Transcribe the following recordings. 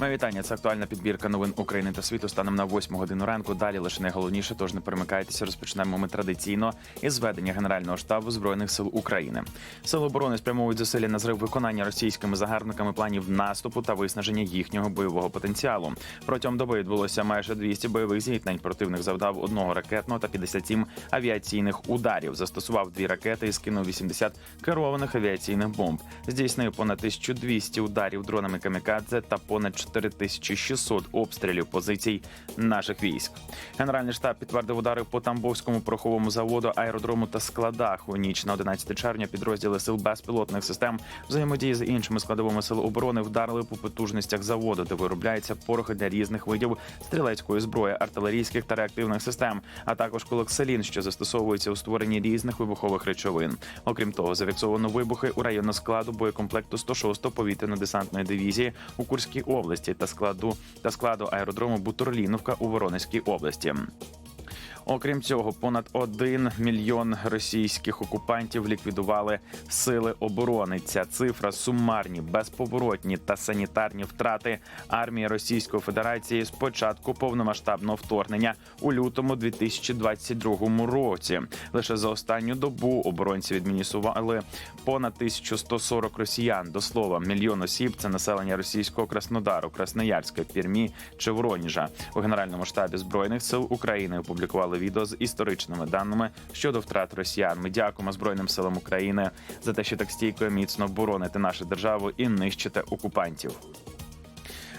Моє вітання. Це актуальна підбірка новин України та світу станом на 8 годину ранку. Далі лише найголовніше, тож не перемикайтеся. Розпочнемо ми традиційно із зведення Генерального штабу збройних сил України. Сили оборони спрямовують зусилля на зрив виконання російськими загарбниками планів наступу та виснаження їхнього бойового потенціалу. Протягом доби відбулося майже 200 бойових зіткнень. Противник завдав одного ракетного та 57 авіаційних ударів. Застосував дві ракети і скинув 80 керованих авіаційних бомб. Здійснив понад 1200 ударів дронами камікадзе та понад 4600 обстрілів позицій наших військ. Генеральний штаб підтвердив удари по Тамбовському пороховому заводу, аеродрому та складах. У ніч на 11 червня підрозділи сил безпілотних систем взаємодії з іншими складовими сил оборони вдарили по потужностях заводу, де виробляються порохи для різних видів стрілецької зброї, артилерійських та реактивних систем, а також колокселін, що застосовується у створенні різних вибухових речовин. Окрім того, зафіксовано вибухи у району складу боєкомплекту 106-го повітряно-десантної дивізії у Курській області та складу та складу аеродрому Бутурліновка у Воронезькій області. Окрім цього, понад один мільйон російських окупантів ліквідували сили оборони. Ця цифра сумарні, безповоротні та санітарні втрати армії Російської Федерації з початку повномасштабного вторгнення у лютому 2022 році. Лише за останню добу оборонці відмінісували понад 1140 росіян. До слова, мільйон осіб це населення російського Краснодару, Красноярська, Пірмі чи Вороніжа. У генеральному штабі збройних сил України опублікували відео з історичними даними щодо втрат росіян. Ми дякуємо Збройним силам України за те, що так стійко і міцно бороните нашу державу і нищите окупантів.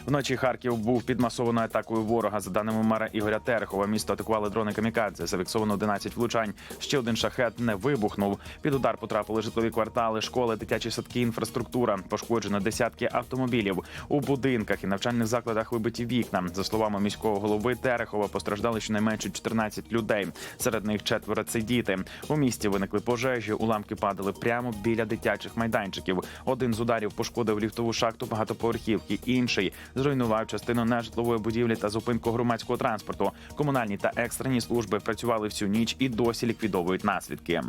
Вночі Харків був під масованою атакою ворога. За даними мера Ігоря Терехова, місто атакували дрони камікадзе. Зафіксовано 11 влучань. Ще один шахет не вибухнув. Під удар потрапили житлові квартали, школи, дитячі садки, інфраструктура. Пошкоджено десятки автомобілів. У будинках і навчальних закладах вибиті вікна. За словами міського голови Терехова, постраждали щонайменше 14 людей. Серед них четверо це діти. У місті виникли пожежі. Уламки падали прямо біля дитячих майданчиків. Один з ударів пошкодив ліфтову шахту багатоповерхівки. Інший зруйнував частину нежитлової будівлі та зупинку громадського транспорту. Комунальні та екстрені служби працювали всю ніч і досі ліквідовують наслідки.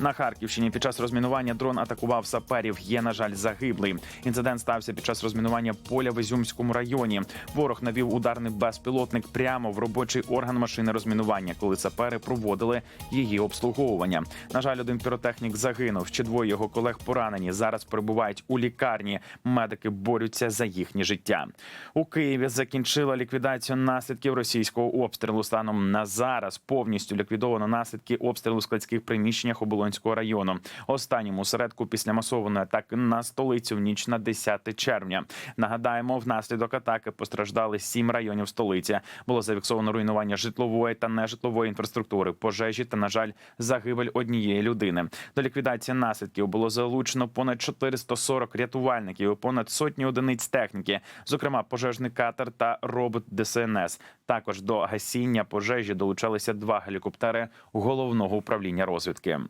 На Харківщині під час розмінування дрон атакував саперів. Є, на жаль, загиблий. Інцидент стався під час розмінування поля в Ізюмському районі. Ворог навів ударний безпілотник прямо в робочий орган машини розмінування, коли сапери проводили її обслуговування. На жаль, один піротехнік загинув. Ще двоє його колег поранені. Зараз перебувають у лікарні. Медики борються за їхнє життя. У Києві закінчила ліквідацію наслідків російського обстрілу. Станом на зараз повністю ліквідовано наслідки обстрілу в складських приміщеннях Оболонського району. Останньому середку після масованої атаки на столицю в ніч на 10 червня. Нагадаємо, внаслідок атаки постраждали сім районів столиці. Було зафіксовано руйнування житлової та нежитлової інфраструктури, пожежі та, на жаль, загибель однієї людини. До ліквідації наслідків було залучено понад 440 рятувальників, і понад сотні одиниць техніки, зокрема пожежний катер та робот ДСНС. Також до гасіння пожежі долучалися два гелікоптери головного управління розвідки.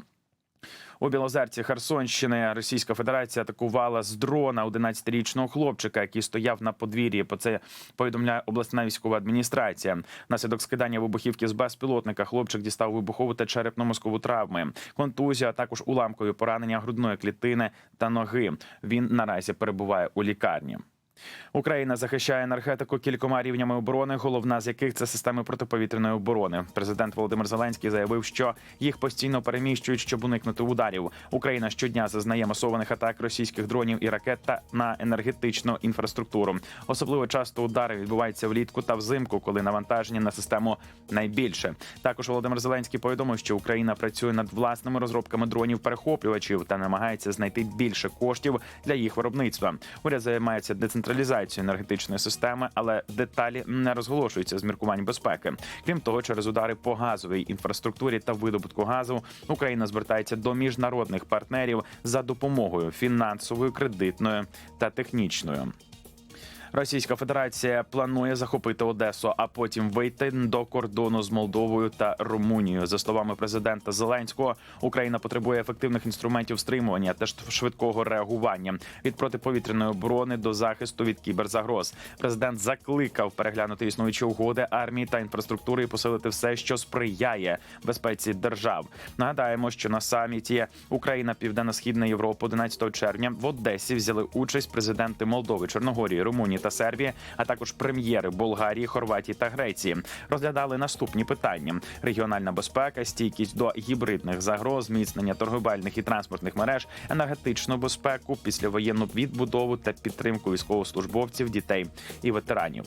У Білозерці Херсонщини Російська Федерація атакувала з дрона 11-річного хлопчика, який стояв на подвір'ї. По це повідомляє обласна військова адміністрація. Наслідок скидання вибухівки з безпілотника хлопчик дістав вибухову та черепно-мозкову травми, контузія, а також уламкові поранення грудної клітини та ноги. Він наразі перебуває у лікарні. Україна захищає енергетику кількома рівнями оборони, головна з яких це системи протиповітряної оборони. Президент Володимир Зеленський заявив, що їх постійно переміщують, щоб уникнути ударів. Україна щодня зазнає масованих атак російських дронів і ракет та на енергетичну інфраструктуру. Особливо часто удари відбуваються влітку та взимку, коли навантаження на систему найбільше. Також Володимир Зеленський повідомив, що Україна працює над власними розробками дронів перехоплювачів та намагається знайти більше коштів для їх виробництва. Уряд займається децентралізацією енергетичної системи, але деталі не розголошуються з міркувань безпеки. Крім того, через удари по газовій інфраструктурі та видобутку газу Україна звертається до міжнародних партнерів за допомогою фінансовою, кредитною та технічною. Російська Федерація планує захопити Одесу, а потім вийти до кордону з Молдовою та Румунією. За словами президента Зеленського, Україна потребує ефективних інструментів стримування та швидкого реагування від протиповітряної оборони до захисту від кіберзагроз. Президент закликав переглянути існуючі угоди армії та інфраструктури і посилити все, що сприяє безпеці держав. Нагадаємо, що на саміті Україна Південно-Східна Європа 11 червня в Одесі взяли участь президенти Молдови, Чорногорії, Румунії Румунії та Сербії, а також прем'єри Болгарії, Хорватії та Греції. Розглядали наступні питання: регіональна безпека, стійкість до гібридних загроз, зміцнення торговельних і транспортних мереж, енергетичну безпеку, післявоєнну відбудову та підтримку військовослужбовців, дітей і ветеранів.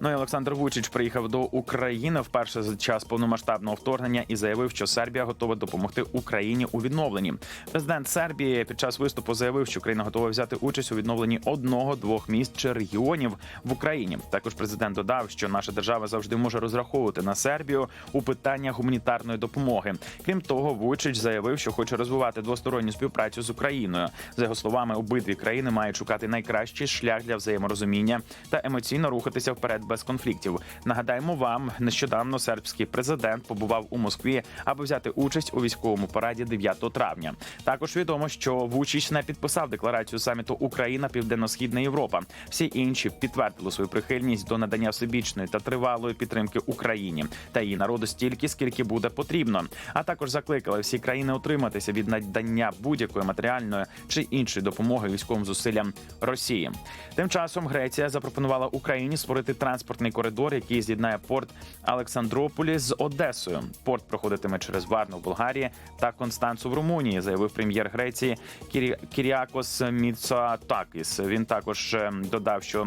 Ну і Олександр Вучич приїхав до України вперше за час повномасштабного вторгнення і заявив, що Сербія готова допомогти Україні у відновленні. Президент Сербії під час виступу заявив, що країна готова взяти участь у відновленні одного-двох міст чи регіонів в Україні. Також президент додав, що наша держава завжди може розраховувати на Сербію у питаннях гуманітарної допомоги. Крім того, Вучич заявив, що хоче розвивати двосторонню співпрацю з Україною. За його словами, обидві країни мають шукати найкращий шлях для взаєморозуміння та емоційно рухатися вперед без конфліктів. Нагадаємо вам, нещодавно сербський президент побував у Москві, аби взяти участь у військовому параді 9 травня. Також відомо, що Вучич не підписав декларацію саміту Україна Південно-Східна Європа. Всі інші підтвердили свою прихильність до надання всебічної та тривалої підтримки Україні та її народу стільки, скільки буде потрібно. А також закликали всі країни утриматися від надання будь-якої матеріальної чи іншої допомоги військовим зусиллям Росії. Тим часом Греція запропонувала Україні створити транспортний коридор, який з'єднає порт Олександрополі з Одесою. Порт проходитиме через Варну в Болгарії та Констанцу в Румунії, заявив прем'єр Греції Кірі... Кіріакос Міцоатакіс. Він також е, додав, що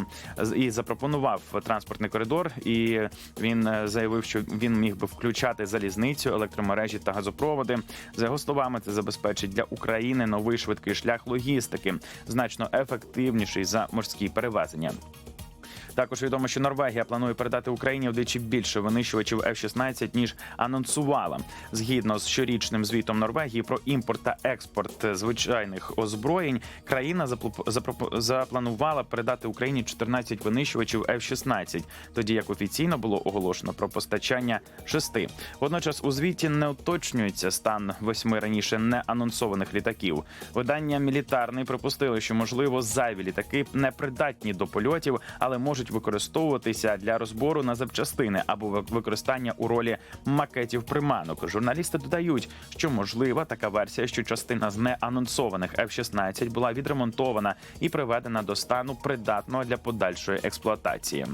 і запропонував транспортний коридор, і він е, заявив, що він міг би включати залізницю, електромережі та газопроводи. За його словами, це забезпечить для України новий швидкий шлях логістики, значно ефективніший за морські перевезення. Також відомо, що Норвегія планує передати Україні вдвічі більше винищувачів F-16, ніж анонсувала. Згідно з щорічним звітом Норвегії про імпорт та експорт звичайних озброєнь, країна запланувала передати Україні 14 винищувачів F-16, тоді як офіційно було оголошено про постачання шести. Водночас у звіті не уточнюється стан восьми раніше не анонсованих літаків. Видання мілітарний припустили, що можливо зайві літаки непридатні до польотів, але можуть використовуватися для розбору на запчастини або використання у ролі макетів приманок. Журналісти додають, що можлива така версія, що частина з неанонсованих F-16 була відремонтована і приведена до стану придатного для подальшої експлуатації.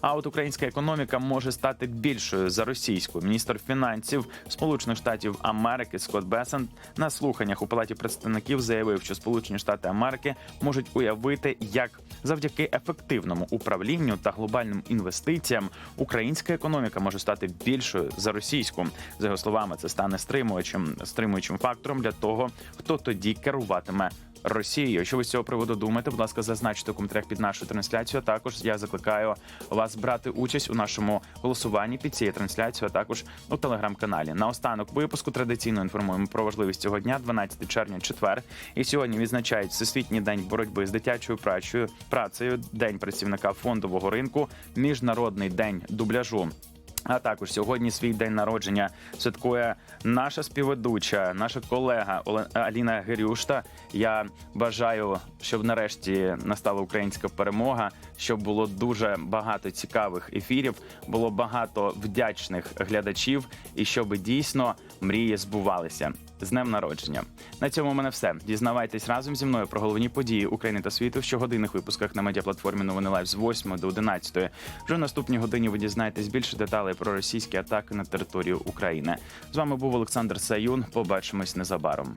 А от українська економіка може стати більшою за російську. Міністр фінансів Сполучених Штатів Америки Скотт Бесент на слуханнях у палаті представників заявив, що Сполучені Штати Америки можуть уявити, як завдяки ефективному управлінню та глобальним інвестиціям українська економіка може стати більшою за російську. За його словами, це стане стримуючим стримуючим фактором для того, хто тоді керуватиме Росією. Що ви з цього приводу думаєте? Будь ласка, зазначте у коментарях під нашу трансляцію. Також я закликаю вас брати участь у нашому голосуванні під цією трансляцією, а також у телеграм-каналі. На останок випуску традиційно інформуємо про важливість цього дня, 12 червня, четвер. І сьогодні відзначають Всесвітній день боротьби з дитячою працею, працею, день працівника фондового ринку, міжнародний день дубляжу. А також сьогодні свій день народження святкує наша співведуча, наша колега Оле- Аліна Гирюшта. Я бажаю, щоб нарешті настала українська перемога, щоб було дуже багато цікавих ефірів, було багато вдячних глядачів, і щоб дійсно мрії збувалися. З днем народження. На цьому в мене все. Дізнавайтесь разом зі мною про головні події України та світу в щогодинних випусках на медіаплатформі Новини Лайв з 8 до 11. Вже в наступній годині ви дізнаєтесь більше деталей про російські атаки на територію України. З вами був Олександр Саюн. Побачимось незабаром.